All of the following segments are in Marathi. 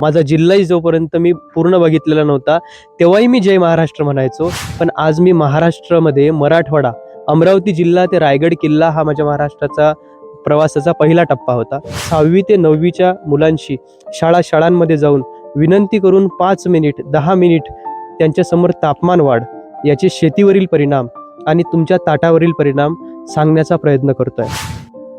माझा जिल्हाही जोपर्यंत मी पूर्ण बघितलेला नव्हता तेव्हाही मी जय महाराष्ट्र म्हणायचो. पण आज मी महाराष्ट्रामध्ये मराठवाडा अमरावती जिल्हा ते रायगड किल्ला हा माझ्या महाराष्ट्राचा प्रवासाचा पहिला टप्पा होता. सहावी ते नववीच्या मुलांशी शाळा शाळांमध्ये जाऊन विनंती करून पाच मिनिट दहा मिनिट त्यांच्यासमोर तापमान वाढ याचे शेतीवरील परिणाम आणि तुमच्या ताटावरील परिणाम सांगण्याचा प्रयत्न करतोय.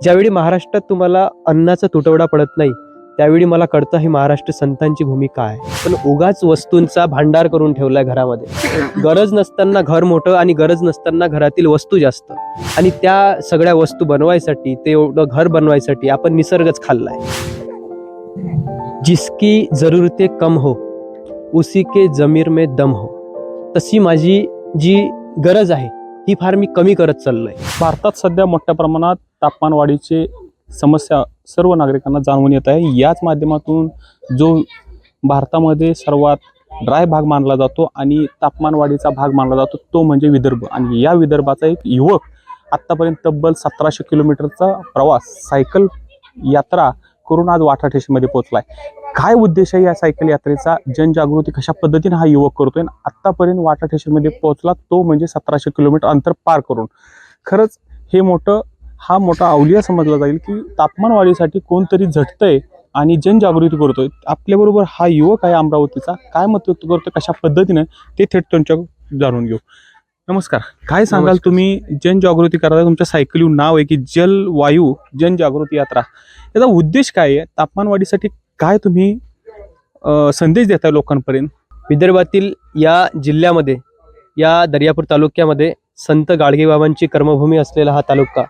ज्यावेळी महाराष्ट्रात तुम्हाला अन्नाचा तुटवडा पडत नाही त्यावेळी मला कळतं हे महाराष्ट्र संतांची भूमिका आहे. पण उगाच वस्तूंचा भांडार करून ठेवलाय घरामध्ये. गरज नसताना घर मोठं आणि गरज नसताना घरातील वस्तू जास्त. आणि त्या सगळ्या वस्तू बनवायसाठी ते एवढं घर बनवायसाठी आपण निसर्गच खाल्लाय. जिसकी जरूरते कम हो उसी के जमीर में दम हो. तशी माझी जी गरज आहे ही फार मी कमी करत चाललोय. भारतात सध्या मोठ्या प्रमाणात तापमान वाढीची समस्या सर्व नागरिकांना जाणवून येत आहे. याच माध्यमातून जो भारतामध्ये सर्वात ड्राय भाग मानला जातो आणि तापमानवाढीचा भाग मानला जातो तो म्हणजे विदर्भ. आणि या विदर्भाचा एक युवक आत्तापर्यंत तब्बल सतराशे किलोमीटरचा प्रवास सायकल यात्रा करून आज वाठा स्टेशनमध्ये आहे काय उद्देश आहे या सायकल यात्रेचा? जनजागृती कशा पद्धतीने हा युवक करतोय? आणि आत्तापर्यंत वाटा स्टेशनमध्ये पोहोचला तो म्हणजे सतराशे किलोमीटर अंतर पार करून. खरंच हे मोठं हा मोठा अवलिया समजला जाईल की तापमान वाढीसाठी कोणतरी झटतंय आणि जनजागृती करतोय. आपल्याबरोबर हा युवक आहे अमरावतीचा. काय मत व्यक्त करतोय? कशा पद्धतीने? ते थेट त्यांच्या जाणून घेऊ. नमस्कार. काय सांगाल. तुम्ही? जनजागृती करता तुमच्या सायकलीवर नाव आहे की जल वायू जनजागृती यात्रा. याचा उद्देश काय आहे? तापमान वाढीसाठी काय तुम्ही संदेश देताय लोकांपर्यंत? विदर्भातील या जिल्ह्यामध्ये या दर्यापूर तालुक्यामध्ये संत गाडगेबाबांची कर्मभूमी असलेला हा तालुका.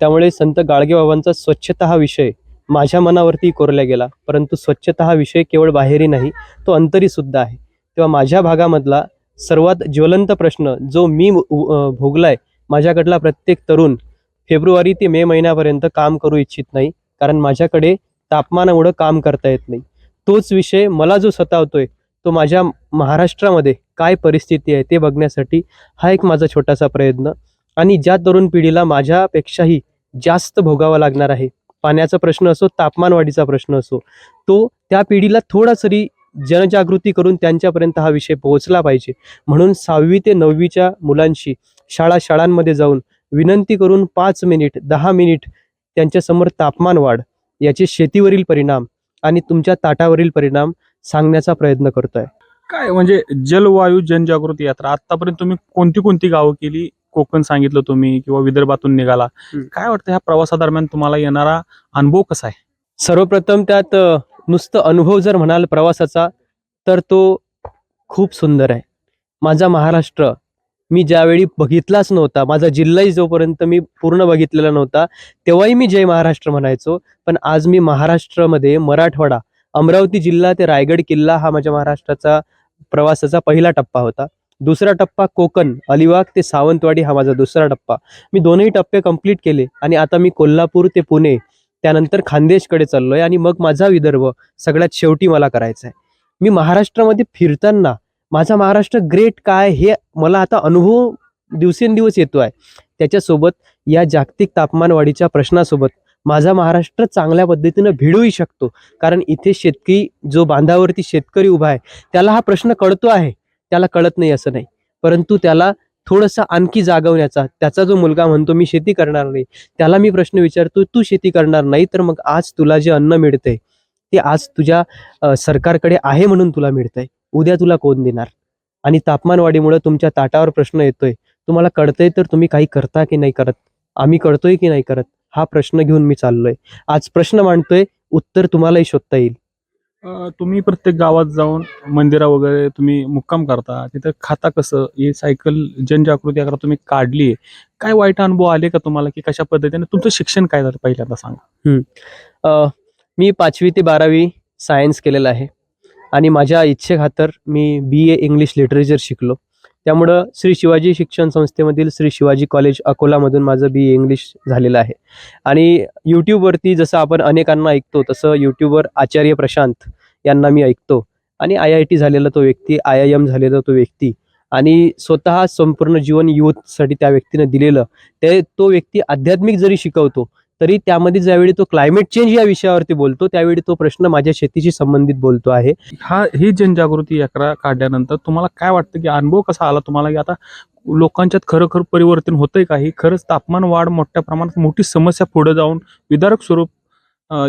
त्यामुळे संत गाडगेबाबांचा स्वच्छता हा विषय माझ्या मनावरती कोरला गेला. परंतु स्वच्छता हा विषय केवळ बाहेरी नाही तो अंतरी सुद्धा आहे. तेव्हा माझ्या भागामधला सर्वात ज्वलंत प्रश्न जो मी भोगलाय माझ्याकडला प्रत्येक तरुण फेब्रुवारी ते मे महिन्यापर्यंत काम करू इच्छित नाही कारण माझ्याकडे तापमानामुळं काम करता येत नाही. तोच विषय मला जो सतावतोय तो माझ्या महाराष्ट्रामध्ये काय परिस्थिती आहे ते बघण्यासाठी हा एक माझा छोटासा प्रयत्न. आणि ज्या तरुण पिढीला माझ्यापेक्षाही जास्त भोगावा लागणार आहे पाण्याचा प्रश्न असो तापमान वाढीचा प्रश्न असो तो त्या पिढीला थोडा तरी जनजागृती करून त्यांच्यापर्यंत हा विषय पोहोचला पाहिजे. म्हणून सहावी ते नववीच्या मुलांशी शाळा शाळांमध्ये जाऊन विनंती करून पाच मिनिट दहा मिनिट त्यांच्यासमोर तापमान वाढ याचे शेतीवरील परिणाम आणि तुमच्या ताटावरील परिणाम सांगण्याचा प्रयत्न करतोय. काय म्हणजे जलवायू जनजागृती यात्रा. आतापर्यंत तुम्ही कोणती कोणती गावं केली? कोकण सांगितलं तुम्ही किंवा विदर्भातून निघाला. काय वाटतं ह्या प्रवासादरम्यान तुम्हाला येणारा अनुभव कसा आहे? सर्वप्रथम त्यात अ, नुसतं अनुभव जर म्हणाल प्रवासाचा तर तो खूप सुंदर आहे. माझा महाराष्ट्र मी ज्यावेळी बघितलाच नव्हता माझा जिल्हाही जोपर्यंत मी पूर्ण बघितलेला नव्हता तेव्हाही मी जय महाराष्ट्र म्हणायचो. पण आज मी महाराष्ट्रामध्ये मराठवाडा अमरावती जिल्हा ते रायगड किल्ला हा माझ्या महाराष्ट्राचा प्रवासाचा पहिला टप्पा होता. दुसरा टप्पा कोकण अलिबाग ते सावंतवाडी हा माझा दुसरा टप्पा. मी दोनही टप्पे कंप्लीट केले आणि आता मी कोल्हापूर ते पुणे त्यानंतर खानदेशकडे चाललोय आणि मग माझा विदर्भ सगळ्यात शेवटी मला करायचा आहे मी महाराष्ट्रामध्ये फिरताना माझा महाराष्ट्र ग्रेट काय हे मला आता अनुभव दिवसेंदिवस येतो आहे त्याच्यासोबत या जागतिक तापमानवाढीच्या प्रश्नासोबत माझा महाराष्ट्र चांगल्या पद्धतीनं भिडूही शकतो. कारण इथे शेतकरी जो बांधावरती शेतकरी उभा आहे त्याला हा प्रश्न कळतो आहे. त्याला कळत नाही असं नाही. परंतु त्याला थोडंसं आणखी जागवण्याचा त्याचा जो मुलगा म्हणतो मी शेती करणार नाही त्याला मी प्रश्न विचारतो तू शेती करणार नाही तर मग आज तुला जे अन्न मिळतंय ते आज तुझ्या सरकारकडे आहे म्हणून तुला मिळतंय. उद्या तुला कोण देणार? आणि तापमानवाढीमुळे तुमच्या ताटावर प्रश्न येतोय. तुम्हाला कळतंय तर तुम्ही काही करता की नाही करत? आम्ही कळतोय की नाही करत? हा प्रश्न घेऊन मी चाललोय. आज प्रश्न मांडतोय उत्तर तुम्हालाही शोधता येईल. तुम्ही प्रत्येक गावात जाऊन मंदिरा वगैरे तुम्ही मुक्काम करता. तिथं खाता कसं? हे सायकल जनजागृती यात्रा तुम्ही काढली काय वाईट अनुभव आले का तुम्हाला? की कशा पद्धतीने? तुमचं शिक्षण काय झालं पहिल्यांदा सांगा. मी पाचवी ते बारावी सायन्स केलेलं आहे. आणि माझ्या इच्छेखातर मी बी ए इंग्लिश लिटरेचर शिकलो. त्यामुळं श्री शिवाजी शिक्षण संस्थेमधील श्री शिवाजी कॉलेज अकोलामधून माझं बी इंग्लिश झालेलं आहे. आणि यूट्यूबवरती जसं आपण अनेकांना ऐकतो तसं यूट्यूबवर आचार्य प्रशांत यांना मी ऐकतो. आणि आय आय टी झालेला तो व्यक्ती आय आय एम झालेला तो व्यक्ती आणि स्वतः संपूर्ण जीवन युथसाठी त्या व्यक्तीनं दिलेलं. ते तो व्यक्ती आध्यात्मिक जरी शिकवतो तरी त्यामध्ये ज्यावेळी तो क्लायमेट चेंज या विषयावरती बोलतो त्यावेळी तो प्रश्न माझ्या शेतीशी संबंधित बोलतो आहे. हा ही जनजागृती यात्रा काढल्यानंतर तुम्हाला काय वाटतं की अनुभव कसा आला तुम्हाला की आता लोकांच्यात खरं खरं परिवर्तन होतंय का? ही खरंच तापमान वाढ मोठ्या प्रमाणात मोठी समस्या पुढे जाऊन विदारक स्वरूप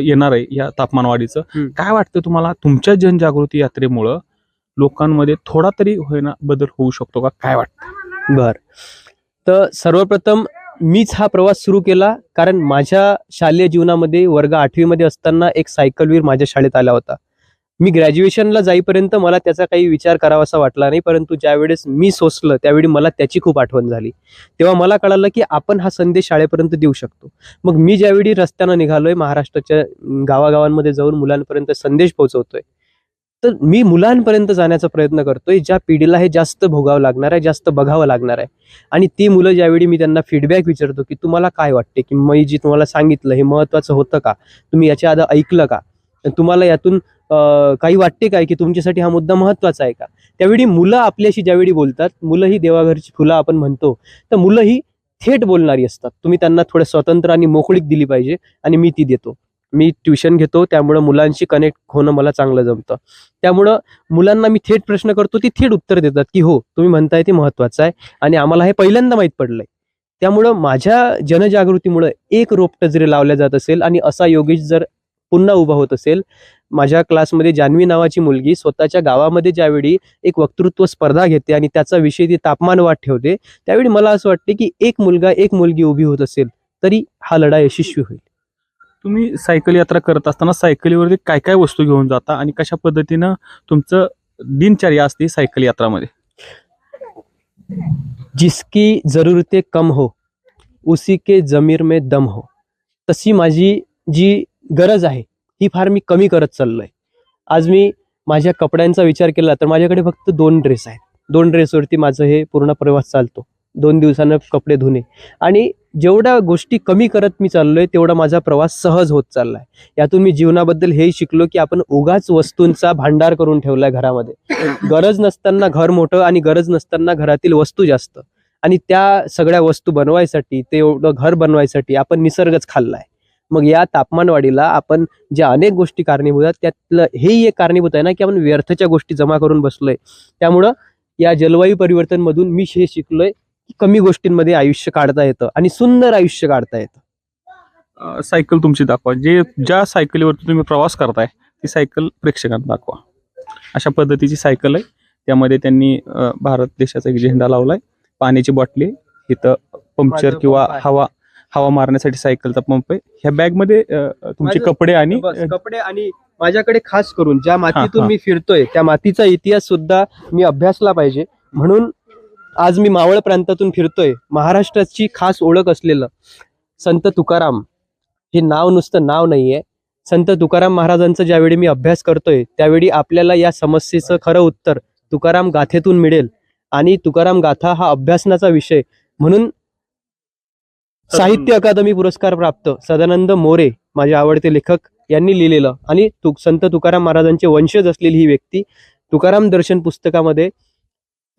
येणार आहे या तापमान वाढीचं हम्म. काय वाटतं तुम्हाला तुमच्या जनजागृती यात्रेमुळं लोकांमध्ये थोडा तरी होईना बदल होऊ शकतो का? काय वाटतं? बर. तर सर्वप्रथम मीच हा प्रवास सुरू केला कारण माझ्या शालेय जीवनामध्ये वर्ग आठवीमध्ये असताना एक सायकलवीर माझ्या शाळेत आला होता. मी ग्रॅज्युएशनला जाईपर्यंत मला त्याचा काही विचार करावासा वाटला नाही परंतु ज्यावेळेस मी सोसलं त्यावेळी मला त्याची खूप आठवण झाली. तेव्हा मला कळालं की आपण हा संदेश शाळेपर्यंत देऊ शकतो. मग मी ज्यावेळी रस्त्यानं निघालोय महाराष्ट्राच्या गावागावांमध्ये जाऊन मुलांपर्यंत संदेश पोहोचवतोय तर मी मुलांपर्यंत जाण्याचा प्रयत्न करतोय. ज्या पिढीला हे जास्त भोगावं लागणार आहे जास्त बघावं लागणार आहे. आणि ती मुलं ज्यावेळी मी त्यांना फीडबॅक विचारतो की तुम्हाला काय वाटते की मी जी तुम्हाला सांगितलं हे महत्वाचं होतं का? तुम्ही याच्या आधी ऐकलं का? तुम्हाला यातून काही वाटते काय की तुमच्यासाठी हा मुद्दा महत्त्वाचा आहे का? त्यावेळी मुलं आपल्याशी ज्यावेळी बोलतात मुलं ही देवाघरची फुलं आपण म्हणतो तर मुलं ही थेट बोलणारी असतात. तुम्ही त्यांना थोडं स्वतंत्र आणि मोकळीक दिली पाहिजे आणि मी ती देतो. मी ट्युशन घेतो त्यामुळं मुलांशी कनेक्ट होणं मला चांगलं जमतं. त्यामुळं मुलांना मी थेट प्रश्न करतो ती थेट उत्तर देतात की हो तुम्ही म्हणताय ते महत्वाचं आहे आणि आम्हाला हे पहिल्यांदा माहीत पडलंय. त्यामुळं माझ्या जनजागृतीमुळं एक रोपटं जरी लावल्या जात असेल आणि असा योगेश जर पुन्हा उभा होत असेल माझ्या क्लासमध्ये जान्हवी नावाची मुलगी स्वतःच्या गावामध्ये ज्यावेळी एक वक्तृत्व स्पर्धा घेते आणि त्याचा विषय ती तापमान वाढ ठेवते त्यावेळी मला असं वाटते की एक मुलगा एक मुलगी उभी होत असेल तरी हा लढा यशस्वी होईल. तुम्ही सायकल यात्रा करत असताना सायकलीवरती काय काय वस्तू घेऊन जाता आणि कशा पद्धतीनं तुमचं दिनचर्या असते सायकल यात्रामध्ये? जिसकी ज़रूरतें कम हो उसी के जमीर में दम हो. तशी माझी जी गरज आहे ही फार मी कमी करत चाललोय. आज मी माझ्या कपड्यांचा विचार केला तर माझ्याकडे फक्त दोन ड्रेस आहेत. दोन ड्रेसवरती माझं हे पूर्ण प्रवास चालतो. दोन दिवसानं कपडे धुणे. आणि जेवढ्या गोष्टी कमी करत मी चाललोय तेवढा माझा प्रवास सहज होत चाललाय. यातून मी जीवनाबद्दल हेही शिकलो की आपण उगाच वस्तूंचा भांडार करून ठेवलाय घरामध्ये. गरज नसताना घर मोठं आणि गरज नसताना घरातील वस्तू जास्त. आणि त्या सगळ्या वस्तू बनवायसाठी ते एवढं घर बनवायसाठी आपण निसर्गच खाल्लाय. मग या तापमानवाढीला आपण ज्या अनेक गोष्टी कारणीभूत आहेत त्यातलं हेही एक कारणीभूत आहे ना की आपण व्यर्थच्या गोष्टी जमा करून बसलोय. त्यामुळं या जलवायू परिवर्तनमधून मी हे शिकलोय कमी गोष्टींमध्ये आयुष्य काढता येतं आणि सुंदर आयुष्य काढता येतं. अं, सायकल तुमची दाखवा. जे ज्या सायकलीवरती तुम्ही प्रवास करताय ती सायकल प्रेक्षकांना दाखवा. अशा पद्धतीची सायकल आहे. त्यामध्ये त्यांनी अं, भारत देशाचा एक झेंडा लावलाय. पाण्याची बाटली इथं पंक्चर किंवा पंप आहे. हवा हवा मारण्यासाठी सायकलचा पंप आहे. ह्या बॅगमध्ये अं, तुमचे माझं- कपडे आणि बस, कपडे आणि माझ्याकडे खास करून ज्या मातीतून हा. मी फिरतोय त्या मातीचा इतिहास सुद्धा मी अभ्यासला पाहिजे. म्हणून आज मी मावळ प्रांतातून फिरतोय. महाराष्ट्राची खास ओळख असलेलं संत तुकाराम हे नाव नुसतं नाव नाहीये. संत तुकाराम महाराजांचा ज्यावेळी मी अभ्यास करतोय त्यावेळी आपल्याला या समस्येचं खरं उत्तर तुकाराम गाथेतून मिळेल. आणि तुकाराम गाथा हा अभ्यासनाचा विषय. म्हणून साहित्य अकादमी पुरस्कार प्राप्त सदानंद मोरे माझे आवडते लेखक यांनी लिहिलेलं. आणि तु संत तुकाराम महाराजांचे वंशज असलेली ही व्यक्ती तुकाराम दर्शन पुस्तकामध्ये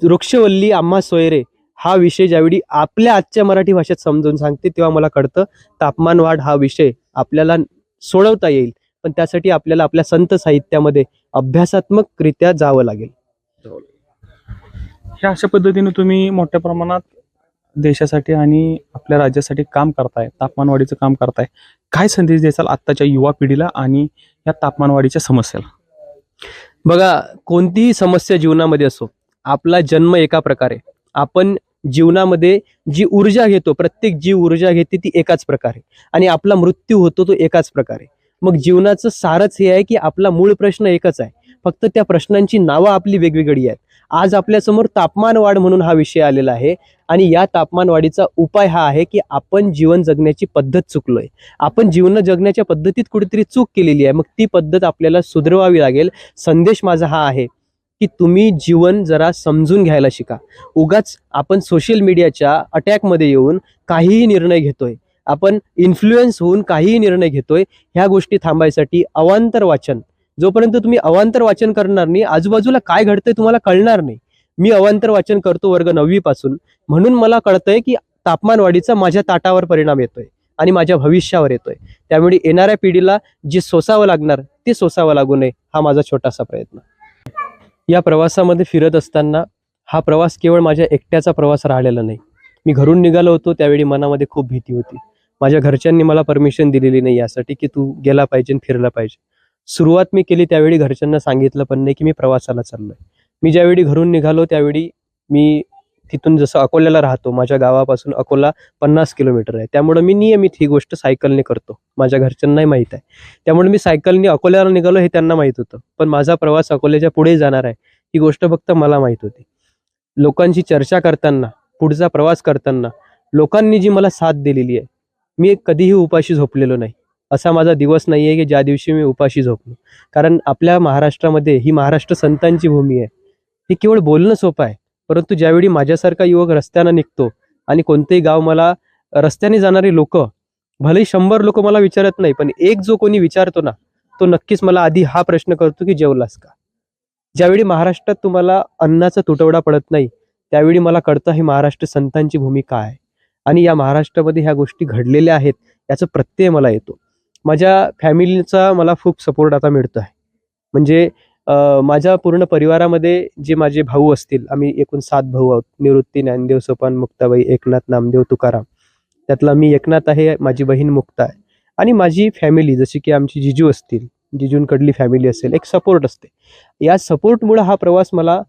वृक्षवल्ली आम्हा सोयरे हा विषय ज्यावेळी आपल्या आजच्या मराठी भाषेत समजून सांगते तेव्हा मला कळतं तापमान वाढ हा विषय आपल्याला सोडवता येईल. पण त्यासाठी आपल्याला आपल्या संत साहित्यामध्ये अभ्यासात्मकरित्या जावं लागेल. ह्या अशा पद्धतीने तुम्ही मोठ्या प्रमाणात देशासाठी आणि आपल्या राज्यासाठी काम करताय तापमानवाढीचं काम करताय. काय संदेश द्यायचाल आत्ताच्या युवा पिढीला आणि या तापमानवाढीच्या समस्याला? बघा कोणतीही समस्या जीवनामध्ये असो आपला जन्म एका प्रकारे. आपण जीवनामध्ये जी ऊर्जा घेतो प्रत्येक जी ऊर्जा घेते ती एकाच प्रकारे. आणि आपला मृत्यू होतो तो एकाच प्रकारे. मग जीवनाचं सारच हे आहे की आपला मूळ प्रश्न एकच आहे. फक्त त्या प्रश्नांची नावं आपली वेगवेगळी आहेत. आज आपल्यासमोर तापमान वाढ म्हणून हा विषय आलेला आहे. आणि या तापमान वाढीचा उपाय हा आहे की आपण जीवन जगण्याची पद्धत चुकलोय. आपण जीवन जगण्याच्या पद्धतीत कुठेतरी चूक केलेली आहे. मग ती पद्धत आपल्याला सुधरवावी लागेल. संदेश माझा हा आहे. की तुम्ही जीवन जरा समजून घ्यायला शिका. उगाच आपण सोशल मीडियाच्या अटॅकमध्ये येऊन काहीही निर्णय घेतोय आपण इन्फ्लुएन्स होऊन काहीही निर्णय घेतोय ह्या गोष्टी थांबायसाठी अवांतर वाचन. जोपर्यंत तुम्ही अवांतर वाचन करणार नाही आजूबाजूला काय घडतंय तुम्हाला कळणार नाही. मी अवांतर वाचन करतो वर्ग नववी पासून. म्हणून मला कळतंय की तापमान वाढीचा माझ्या ताटावर परिणाम येतोय आणि माझ्या भविष्यावर येतोय. त्यामुळे येणाऱ्या पिढीला जे सोसावं लागणार ते सोसावं लागू नये हा माझा छोटासा प्रयत्न. या प्रवासामध्ये फिरत असताना हा प्रवास केवळ माझ्या एकट्याचा प्रवास राहिलेला नाही. मी घरून निघालो होतो त्यावेळी मनामध्ये खूप भीती होती. माझ्या घरच्यांनी मला परमिशन दिलेली नाही यासाठी की तू गेला पाहिजे आणि फिरला पाहिजे. सुरुवात मी केली त्यावेळी घरच्यांना सांगितलं पण नाही की मी प्रवासाला चाललोय. मी ज्यावेळी घरून निघालो त्यावेळी मी तिथून जसं अकोल्याला राहतो माझ्या गावापासून अकोला पन्नास किलोमीटर आहे. त्यामुळे मी नियमित ही गोष्ट सायकलने करतो. माझ्या घरच्यांनाही माहीत आहे. त्यामुळे मी सायकलने अकोल्याला निघालो हे त्यांना माहीत होतं. पण माझा प्रवास अकोल्याच्या पुढे जाणार आहे ही गोष्ट फक्त मला माहीत होती. लोकांची चर्चा करताना पुढचा प्रवास करताना लोकांनी जी मला साथ दिलेली आहे मी कधीही उपाशी झोपलेलो नाही. असा माझा दिवस नाही आहे की ज्या दिवशी मी उपाशी झोपलो. कारण आपल्या महाराष्ट्रामध्ये ही महाराष्ट्र संतांची भूमी आहे. हे केवळ बोलणं सोपं आहे. परंतु ज्यावेळी माझ्यासारखा युवक रस्त्यानं निघतो आणि कोणतेही गाव मला रस्त्याने जाणारे लोक भलेही शंभर लोक मला विचारत नाही पण एक जो कोणी विचारतो ना तो नक्कीच मला आधी हा प्रश्न करतो की जेवलास का? ज्यावेळी महाराष्ट्रात तुम्हाला अन्नाचा तुटवडा पडत नाही त्यावेळी मला कळतं हे महाराष्ट्र संतांची भूमिका आहे. आणि या महाराष्ट्रामध्ये ह्या गोष्टी घडलेल्या आहेत याचा प्रत्यय मला येतो. माझ्या फॅमिलीचा मला खूप सपोर्ट आता मिळतो आहे म्हणजे माझ्या पूर्ण परिवारामध्ये जे माझे भाऊ असतील आम्ही एकूण सात भाऊ आहोत. निवृत्ती ज्ञानदेव सोपान मुक्ताबाई एकनाथ नामदेव तुकाराम. त्यातला मी एकनाथ आहे माझी बहीण मुक्ता आहे. आणि माझी फॅमिली जशी की आमची जिजू असतील जिजूंकडली फॅमिली असेल एक सपोर्ट असते. या सपोर्टमुळं हा प्रवास मला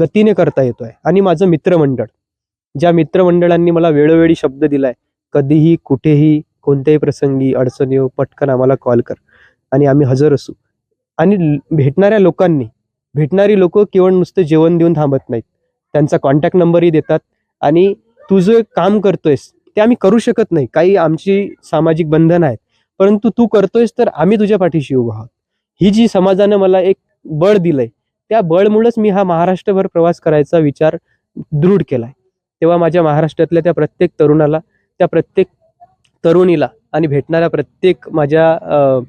गतीने करता येतो आहे आणि माझं मित्रमंडळ ज्या मित्रमंडळांनी मला वेळोवेळी शब्द दिलाय कधीही कुठेही कोणत्याही प्रसंगी अडचण येऊ पटकन आम्हाला कॉल कर. आणि आम्ही हजर असू. आणि ल- भेटणाऱ्या लोकांनी भेटणारी लोक केवळ नुसतं जेवण देऊन थांबत नाहीत. त्यांचा कॉन्टॅक्ट नंबरही देतात. आणि तू जे काम करतोयस ते आम्ही करू शकत नाही. काही आमची सामाजिक बंधन आहेत. परंतु तू करतोयस तर आम्ही तुझ्या पाठीशी उभा आहोत. ही जी समाजानं मला एक बळ दिलंय त्या बळमुळेच मी हा महाराष्ट्रभर प्रवास करायचा विचार दृढ केलाय. तेव्हा माझ्या महाराष्ट्रातल्या त्या प्रत्येक तरुणाला त्या प्रत्येक तरुणीला आणि भेटणाऱ्या प्रत्येक माझ्या अं,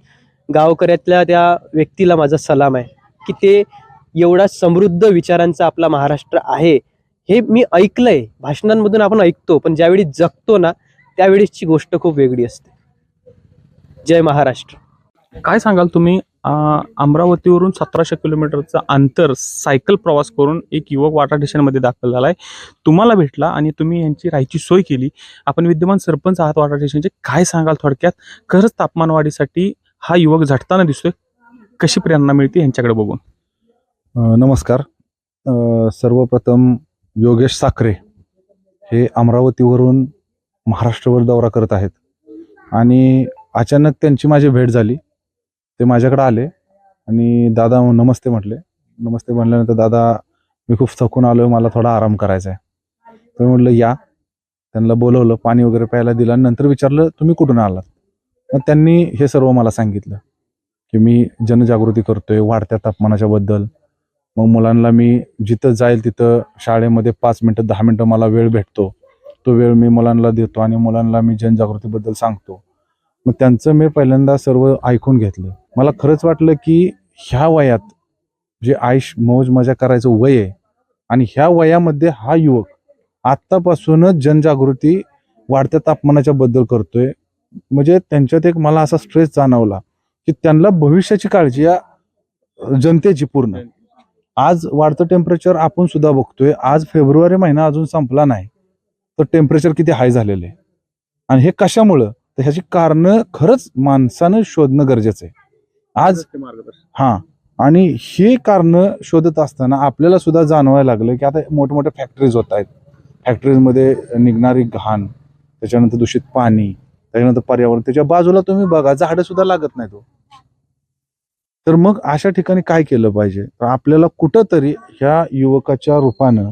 गावकऱ्यातल्या त्या व्यक्तीला माझा सलाम आहे की ते एवढा समृद्ध विचारांचा आपला महाराष्ट्र आहे. हे मी ऐकलंय. भाषणांमधून आपण ऐकतो पण ज्यावेळी जगतो ना त्यावेळीची गोष्ट खूप वेगळी असते. जय महाराष्ट्र. काय सांगाल तुम्ही? अमरावतीवरून सतराशे किलोमीटरचं अंतर सायकल प्रवास करून एक युवक वाटा स्टेशनमध्ये दाखल झाला आहे तुम्हाला भेटला आणि तुम्ही यांची राहायची सोय केली. आपण विद्यमान सरपंच आहात वाटा स्टेशनचे. काय सांगाल थोडक्यात? खरंच तापमानवाढीसाठी हा युवक झटताना दिसतोय. कशी प्रेरणा मिळते यांच्याकडे बघून? नमस्कार. सर्वप्रथम योगेश साखरे हे अमरावतीवरून महाराष्ट्रवर दौरा करत आहेत. आणि अचानक त्यांची माझी भेट झाली. ते माझ्याकडे आले आणि दादा नमस्ते म्हटले. नमस्ते म्हटल्यानंतर दादा मी खूप थकून आलो आहे मला थोडा आराम करायचा आहे तर म्हटलं या. त्यांना बोलवलं पाणी वगैरे प्यायला दिलं आणि नंतर विचारलं तुम्ही कुठून आलात? मग त्यांनी हे सर्व मला सांगितलं की मी जनजागृती करतोय वाढत्या तापमानाच्या बद्दल. मग मुलांना मी जिथं जाईल तिथं शाळेमध्ये पाच मिनटं दहा मिनटं मला वेळ भेटतो. तो वेळ मी मुलांना देतो आणि मुलांना मी जनजागृतीबद्दल सांगतो. मग त्यांचं मी पहिल्यांदा सर्व ऐकून घेतलं. मला खरंच वाटलं की ह्या वयात जे आयुष मौज मजा करायचं वय आहे आणि ह्या वयामध्ये हा युवक आत्तापासूनच जनजागृती वाढत्या तापमानाच्या बद्दल करतोय. म्हणजे त्यांच्यात एक मला असा स्ट्रेस जाणवला की त्यांना भविष्याची काळजी या जनतेची पूर्ण. आज वाढतं टेम्परेचर आपण सुद्धा बघतोय. आज फेब्रुवारी महिना अजून संपला नाही तर टेम्परेचर किती हाय झालेलं. आणि हे कशामुळं? तर ह्याची कारणं खरंच माणसानं शोधणं गरजेचं आहे. आज हा आणि हे कारणं शोधत असताना आपल्याला सुद्धा जाणवायला लागलं की आता मोठमोठ्या फॅक्टरीज होत आहेत. फॅक्टरीजमध्ये निघणारी घाण त्याच्यानंतर दूषित पाणी त्याच्यानंतर पर्यावरण त्याच्या बाजूला तुम्ही बघा झाडं सुद्धा लागत नाही तो हो. तर मग अशा ठिकाणी काय केलं पाहिजे? तर आपल्याला कुठंतरी ह्या युवकाच्या रूपानं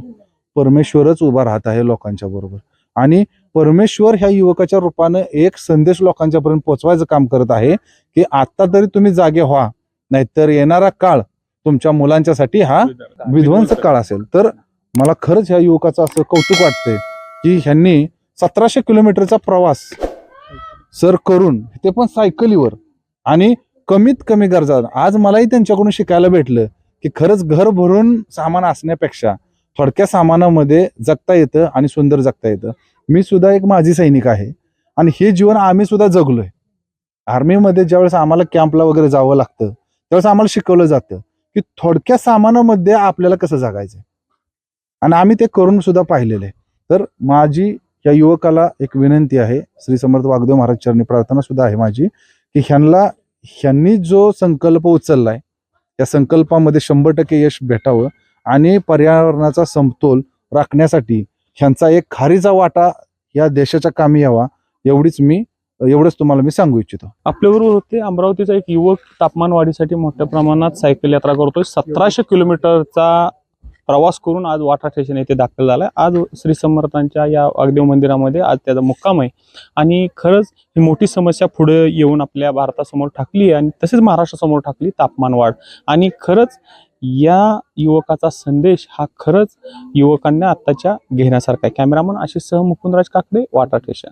परमेश्वरच उभा राहत आहे लोकांच्या बरोबर. आणि परमेश्वर ह्या युवकाच्या रूपानं एक संदेश लोकांच्या पर्यंत पोहोचवायचं काम करत आहे की आता तरी तुम्ही जागे व्हा नाहीतर येणारा काळ तुमच्या मुलांच्यासाठी हा विध्वंस काळ असेल. तर मला खरंच ह्या युवकाचं असं कौतुक वाटतंय की ह्यांनी सतराशे किलोमीटरचा प्रवास सर करून ते पण सायकलीवर. आणि कमीत कमी गरजा. आज मलाही त्यांच्याकडून शिकायला भेटलं की खरंच घर भरून सामान असण्यापेक्षा थोडक्या सामानामध्ये जगता येतं आणि सुंदर जगता येतं. मी सुद्धा एक माझी सैनिक आहे आणि हे जीवन आम्ही सुद्धा जगलोय. आर्मीमध्ये ज्यावेळेस आम्हाला कॅम्पला वगैरे जावं लागतं त्यावेळेस आम्हाला शिकवलं जातं की थोडक्या सामानामध्ये आपल्याला कसं जगायचं आणि आम्ही ते करून सुद्धा पाहिलेलं आहे. तर माझी या युवकाला एक विनंती आहे श्री समर्थ वागदेव महाराज चरणी प्रार्थना सुद्धा आहे माझी की ह्यांना ह्यांनी जो संकल्प उचललाय त्या संकल्पामध्ये शंभर टक्के यश भेटावं आणि पर्यावरणाचा समतोल राखण्यासाठी ह्यांचा एक खारीचा वाटा या देशाच्या कामी यावा एवढीच मी एवढंच तुम्हाला मी सांगू इच्छितो. आपल्याबरोबर होते अमरावतीचा एक युवक तापमान वाढीसाठी मोठ्या प्रमाणात सायकल यात्रा करतोय. सतराशे किलोमीटरचा प्रवास करून आज वाठा स्टेशन येथे दाखल झाला आज श्री समर्थांच्या या वागदेव मंदिरामध्ये आज त्याचा मुक्काम आहे. आणि खरंच ही मोठी समस्या पुढे येऊन आपल्या भारतासमोर टाकली आणि तसेच महाराष्ट्रासमोर टाकली तापमान वाढ. आणि खरंच या युवकाचा संदेश हा खरंच युवकांना आत्ताच्या घेण्यासारखा आहे. कॅमेरामन आशिष सह मुकुंदराज काकडे वाटा स्टेशन